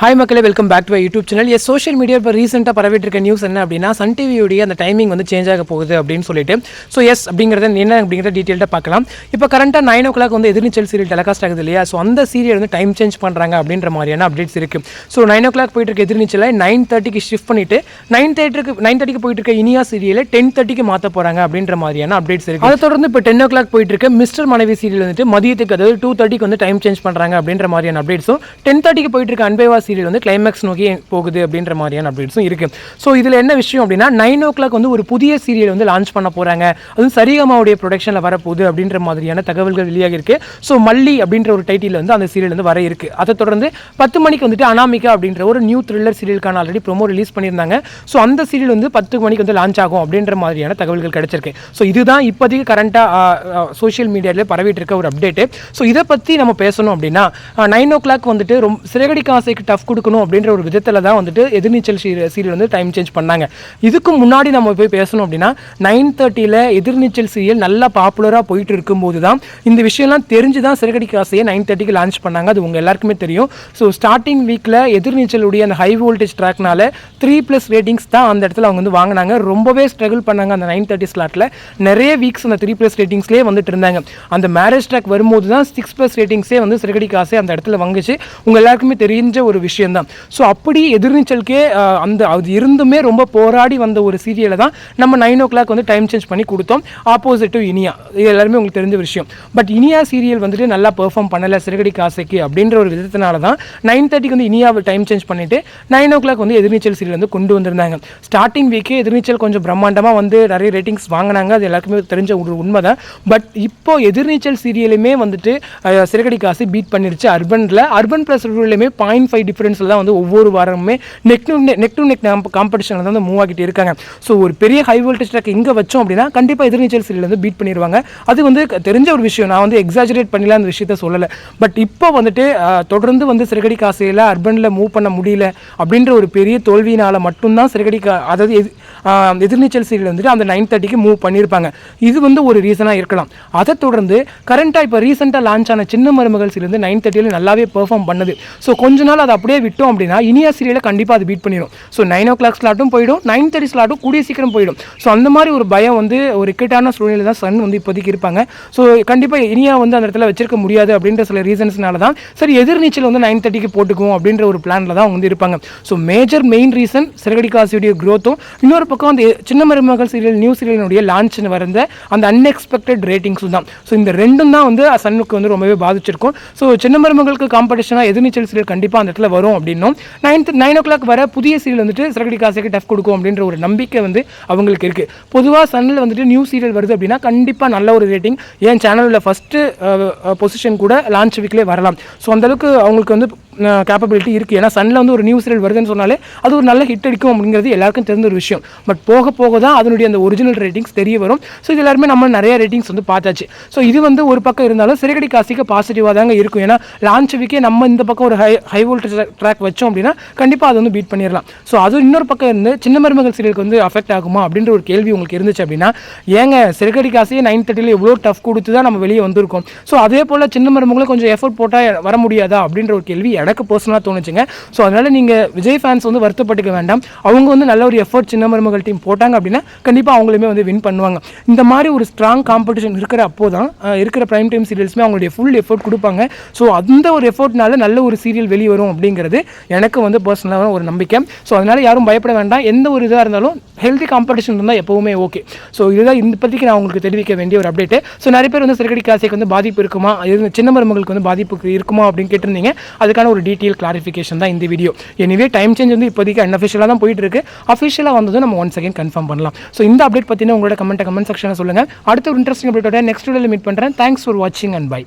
Hi மக்களே welcome back to YouTube channel S social media இப்போ ரீசெண்டாக பரவிட்டு இருக்க நியூஸ் என்ன அப்படின்னா சன் டிவியுடைய அந்த டைமிங் வந்து சேஞ்ச் ஆக போகுது அப்படின்னு சொல்லிட்டு. ஸோ எஸ் அப்படிங்கிறத என்ன அப்படிங்கிறத டீட்டெயில்டாக பார்க்கலாம். இப்போ கரண்ட்டாக நைன் ஓ கிளாக் வந்து எதிர்நீச்சல் சீரியல் டெலகாஸ்ட் ஆகுது இல்லையா? ஸோ அந்த சீரியல் வந்து டைம் சேஞ்ச் பண்ணுறாங்க அப்படின்ற மாதிரியான அப்டேட்ஸ் இருக்குது ஸோ நைன் ஓ கிளாக் போயிட்டு இருக்க எதிர்நீச்சலை நைன் தேர்ட்டிக்கு ஷிஃப்ட் பண்ணிட்டு நைன் தேர்ட்டிக்கு நைன் தேர்ட்டிக்கு போயிட்டு இருக்க இனியா சீரியலை டென் தேர்ட்டிக்கு மாற்ற போகிறாங்க அப்படின்ற மாதிரியான அப்டேட்ஸ் இருக்குது அதை தொடர்ந்து இப்போ டென் ஓ கிளாக் போயிட்டு இருக்க மிஸ்டர் மனைவி சீரியல் வந்துட்டு மதியத்துக்கு அதாவது டூ தேர்ட்டிக்கு வந்து டைம் சேஞ்ச் பண்ணுறாங்க அப்படின்ற மாதிரியான அப்டேட்ஸும் டென் தேர்ட்டிக்கு போயிட்டு இருக்க அன்பேவா சீரியல் வந்து கிளைமேக்ஸ் நோக்கி போகுது அப்படின்ற மாதிரியான அப்டேட்ஸும் இருக்கு. ஸோ இதில் என்ன விஷயம் அப்படின்னா நைன் ஓ கிளாக் வந்து ஒரு புதிய சீரியல் வந்து லான்ச் பண்ண போகிறாங்க அதுவும் சரிகமாவுடைய ப்ரொடக்ஷனில் வரப்போகுது அப்படின்ற மாதிரியான தகவல்கள் வெளியாக இருக்குது ஸோ மல்லி அப்படின்ற ஒரு டைட்டில் வந்து அந்த சீரியல் வந்து வர இருக்கு. அதை தொடர்ந்து பத்து மணிக்கு வந்துட்டு அனாமிகா அப்படின்ற ஒரு நியூ த்ரில்லர் சீரியலுக்கான ஆல்ரெடி ப்ரோமோ ரிலீஸ் பண்ணியிருந்தாங்க. ஸோ அந்த சீரியல் வந்து பத்து மணிக்கு வந்து லான்ச் ஆகும் அப்படின்ற மாதிரியான தகவல்கள் கிடைச்சிருக்கு. ஸோ இதுதான் இப்போதைக்கு கரண்ட்டாக சோஷியல் மீடியாவில் பரவிட்டு இருக்க ஒரு அப்டேட்டு ஸோ இதை பற்றி நம்ம பேசணும் அப்படின்னா நைன் ஓ கிளாக் வந்துட்டு ரொம்ப சிறகடி காசைக்கு டஃப் கொடுக்கணும் அப்படின்ற ஒரு விதத்தில் தான் வந்துட்டு எதிர்நீச்சல் சீரியல் வந்து டைம் சேஞ்ச் பண்ணாங்க. இதுக்கு முன்னாடி நம்ம போய் பேசணும் அப்படின்னா நைன் தேர்ட்டியில் எதிர்நீச்சல் சீரியல் நல்லா பாப்புலராக போயிட்டு இருக்கும்போது தான் இந்த விஷயம்லாம் தெரிஞ்சு தான் சிறகடி காசையை நைன் தேர்ட்டிக்கு லான்ச் பண்ணாங்க. அது உங்கள் எல்லாருக்குமே தெரியும். ஸோ ஸ்டார்டிங் வீக்கில் எதிர்நீச்சலுடைய அந்த ஹை வோல்டேஜ் ட்ராக்னால த்ரீ ப்ளஸ் ரேட்டிங்ஸ் தான் அந்த இடத்துல அவங்க வந்து வாங்கினாங்க. ரொம்பவே ஸ்ட்ரகிள் பண்ணாங்க அந்த நைன் தேர்ட்டி ஸ்லாட்டில் நிறைய வீக்ஸ் அந்த த்ரீ ப்ளஸ் ரேட்டிங்ஸ்லேயே வந்துட்டு இருந்தாங்க. அந்த மேரேஜ் ட்ராக் வரும்போது தான் சிக்ஸ் ப்ளஸ் ரேட்டிங்ஸே வந்து சிறகடி காசே அந்த இடத்துல வாங்குச்சு உங்கள் எல்லாருக்குமே தெரிஞ்ச ஒரு விஷயம் தான் ஸோ அப்படி எதிர்நீச்சலுக்கே அந்த அது இருந்துமே ரொம்ப போராடி வந்த ஒரு சீரியலை தான் நம்ம நைன் ஓ கிளாக் வந்து டைம் சேஞ்ச் பண்ணி கொடுத்தோம். Opposite to Iniya. இது எல்லாருமே உங்களுக்கு தெரிஞ்ச விஷயம். பட் இனியா சீரியல் வந்துட்டு நல்லா பெர்ஃபார்ம் பண்ணலை சிறகடி காசைக்கு அப்படின்ற ஒரு விதத்தினால தான் நைன் தேர்ட்டிக்கு வந்து இனியாவை டைம் சேஞ்ச் பண்ணிட்டு நைன் ஓ கிளாக் வந்து எதிர்நீச்சல் சீரியல் வந்து கொண்டு வந்திருந்தாங்க. ஸ்டார்டிங் வீக்கே எதிர்நீச்சல் கொஞ்சம் பிரம்மாண்டமாக வந்து நிறைய ரேட்டிங்ஸ் வாங்கினாங்க. அது எல்லாருக்குமே தெரிஞ்ச ஒரு உண்மை தான் பட் இப்போ எதிர்நீச்சல் சீரியலுமே வந்துட்டு சிறகடி காசு பீட் பண்ணிருச்சு. அர்பனில் அர்பன் ப்ளஸ் ரூல்லையுமே பாயிண்ட் ஃபைவ் டிஃபரன்ஸில் தான் வந்து ஒவ்வொரு வாரமுமே neck to neck to neck காம்படிஷனில் தான் வந்து மூவ் ஆகிட்டு இருக்காங்க. ஸோ ஒரு பெரிய ஹை வோல்டேஜ் ட்ராக் இங்கே வச்சோம் அப்படின்னா கண்டிப்பாக எதிர்நீச்சல் சீரியல் வந்து பீட் பண்ணிடுவாங்க அது வந்து தெரிஞ்ச ஒரு விஷயம். நான் வந்து எக்ஸாஜரேட் பண்ணல அந்த விஷயத்த சொல்லலை. பட் இப்போ வந்துட்டு தொடர்ந்து வந்து சிறுகடி காசையில் அர்பனில் மூவ் பண்ண முடியல அப்படின்ற ஒரு பெரிய தோல்வியினால் மட்டும்தான் சிறுகடி கா அதாவது எதிர்நீச்சல் சீரியல் வந்துட்டு அந்த நைன் தேர்ட்டிக்கு மூவ் பண்ணியிருப்பாங்க இது வந்து ஒரு ரீசனாக இருக்கலாம். அதை தொடர்ந்து கரண்ட்டாக இப்போ ரீசெண்டாக லான்ச் ஆன சின்ன மருமகள் சீரியல் வந்து நைன் தேர்ட்டியில் நல்லாவே பெர்ஃபார்ம் பண்ணுது. ஸோ கொஞ்ச நாள் அதை அப்படியே விட்டோம் அப்படின்னா இனியா சீரியலை கண்டிப்பாக அது பீட் பண்ணிடும் ஸோ நைன் ஓ கிளாக் ஸ்லாட்டும் போயிடும். நைன் தேர்ட்டி ஸ்லாட்டும் கூடிய சீக்கிரம் போயிடும். ஸோ அந்த மாதிரி ஒரு பயம் வந்து ஒரு இக்கட்டான சூழ்நிலை தான் சன் வந்து இப்போதைக்கு இருப்பாங்க. ஸோ கண்டிப்பாக இனியா வந்து அந்த இடத்துல வச்சிருக்க முடியாது அப்படின்ற சில ரீசன்ஸ்னால தான் சரி எதிர்நீச்சல் வந்து நைன் தேர்ட்டிக்கு போட்டுக்குவோம் அப்படின்ற ஒரு பிளானில் தான் வந்து இருப்பாங்க. ஸோ மேஜர் மெயின் ரீசன் சிறகடி காசியுடைய க்ரோத்தும் இன்னொரு பக்கம் அந்த சின்ன மருமகள் சீரியல் நியூ சீரியலினுடைய லான்ச்னு வரந்த அந்த அன்எக்ஸ்பெக்டட் ரேட்டிங்ஸும் தான். ஸோ இந்த ரெண்டும் தான் வந்து சன்னுக்கு வந்து ரொம்பவே பாதிச்சிருக்கும். ஸோ சின்ன மருமகளுக்கு காம்படிஷனாக எதிர்நீச்சல் சீரியல் கண்டிப்பாக அந்த இடத்துல வரும் அப்படின்னும். நைன்த் நைன் ஓ கிளாக் வர புதிய சீரியல் வந்துட்டு சிறகடி காசுக்கு டஃப் கொடுக்கும் அப்படின்ற ஒரு நம்பிக்கை வந்து அவங்களுக்கு இருக்குது பொதுவாக சன்னில் வந்துட்டு நியூ சீரியல் வருது அப்படின்னா கண்டிப்பாக நல்ல ஒரு ரேட்டிங் என் சேனலில் ஃபஸ்ட்டு பொசிஷன் கூட லான்ச் வீக்லேயே வரலாம். ஸோ அந்தளவுக்கு அவங்களுக்கு வந்து கேப்பபிலிட்டி இருக்குது ஏன்னா சனில் வந்து ஒரு நியூ சீரியல் வருதுன்னு சொன்னாலே அது ஒரு நல்ல ஹிட் அடிக்கும் அப்படிங்கிறது எல்லாருக்கும் தெரிஞ்ச ஒரு விஷயம். பட் போக போக தான் அதனுடைய அந்த ஒரிஜினல் ரேட்டிங்ஸ் தெரிய வரும். ஸோ இது எல்லாருமே நம்ம நிறைய ரேட்டிங்ஸ் வந்து பார்த்தாச்சு. ஸோ இது வந்து ஒரு பக்கம் இருந்தாலும் சிறகடி காசிக்கு பாசிட்டிவாக தாங்க இருக்கும். ஏன்னா லான்ச் வீக்கே நம்ம இந்த பக்கம் ஒரு ஹை ஹை வோல்டேஜ் ட்ராக் வச்சோம் அப்படின்னா கண்டிப்பாக அது வந்து பீட் பண்ணிடலாம். ஸோ அது இன்னொரு பக்கம் இருந்து சின்ன மருமகள் சீரியலுக்கு வந்து அஃபெக்ட் ஆகுமா அப்படின்ற ஒரு கேள்வி உங்களுக்கு இருந்துச்சு அப்படின்னா ஏங்க சிறகடி காசையே நைன் தேர்ட்டியில் எவ்வளோ டஃப் கொடுத்து தான் நம்ம வெளியே வந்திருக்கோம். ஸோ அதே போல் சின்ன மருமகளும் கொஞ்சம் எஃபோர்ட் போட்டால் வர முடியாதா அப்படின்ற ஒரு கேள்வி இடம் எனக்கு பர்சனலாக தோணுச்சுங்க. ஸோ அதனால் நீங்கள் விஜய் ஃபேன்ஸ் வந்து வருத்தப்பட்டுக்க வேண்டாம். அவங்க வந்து நல்ல ஒரு எஃபோர்ட் சின்ன மருமகள் டீம் போட்டாங்க அப்படின்னா கண்டிப்பாக அவங்களுமே வந்து வின் பண்ணுவாங்க. இந்த மாதிரி ஒரு ஸ்ட்ராங் காம்படிஷன் இருக்கிற அப்போ தான் இருக்கிற ப்ரைம் டைம் சீரியல்ஸுமே அவங்களுடைய ஃபுல் எஃபோர்ட் கொடுப்பாங்க. ஸோ அந்த ஒரு எஃபோர்ட்னால நல்ல ஒரு சீரியல் வெளியே வரும் அப்படிங்கிறது எனக்கு வந்து பர்சனலாக ஒரு நம்பிக்கை. ஸோ அதனால் யாரும் பயப்பட வேண்டாம். எந்த ஒரு இதாக இருந்தாலும் ஹெல்தி காம்படிஷன் இருந்தால் எப்போவுமே ஓகே ஸோ இதுதான் இந்த பற்றிக்கு நான் உங்களுக்கு தெரிவிக்க வேண்டிய ஒரு அப்டேட்டு ஸோ நிறைய பேர் வந்து சிறுகடி காசைக்கு வந்து பாதிப்பு இருக்குமா? இது சின்ன மருமகளுக்கு வந்து பாதிப்பு இருக்குமா அப்படின்னு கேட்டிருந்தீங்க. அதுக்கான ஒரு டீட்டெயில் கிளாரிஃபிகேஷன் தான் இந்த வீடியோ எனவே டைம் சேஞ்ச் வந்து இப்போதைக்கு அன்அஃபிஷியலாக தான் போயிட்டு இருக்கு அஃபிஷியலாக வந்ததும் நம்ம ஒன் செகண்ட் கன்ஃபார்ம் பண்ணலாம். ஸோ இந்த அப்டேட் பற்றின உங்களோட கமெண்ட் கமெண்ட் செக்ஷனில் சொல்லுங்கள் அடுத்த ஒரு இன்ட்ரெஸ்டிங் அப்டேட்டோட நெக்ஸ்ட் வீடியோவில் மீட் பண்ணுறேன் தேங்க்ஸ் ஃபார் வாட்சிங் அண்ட் பை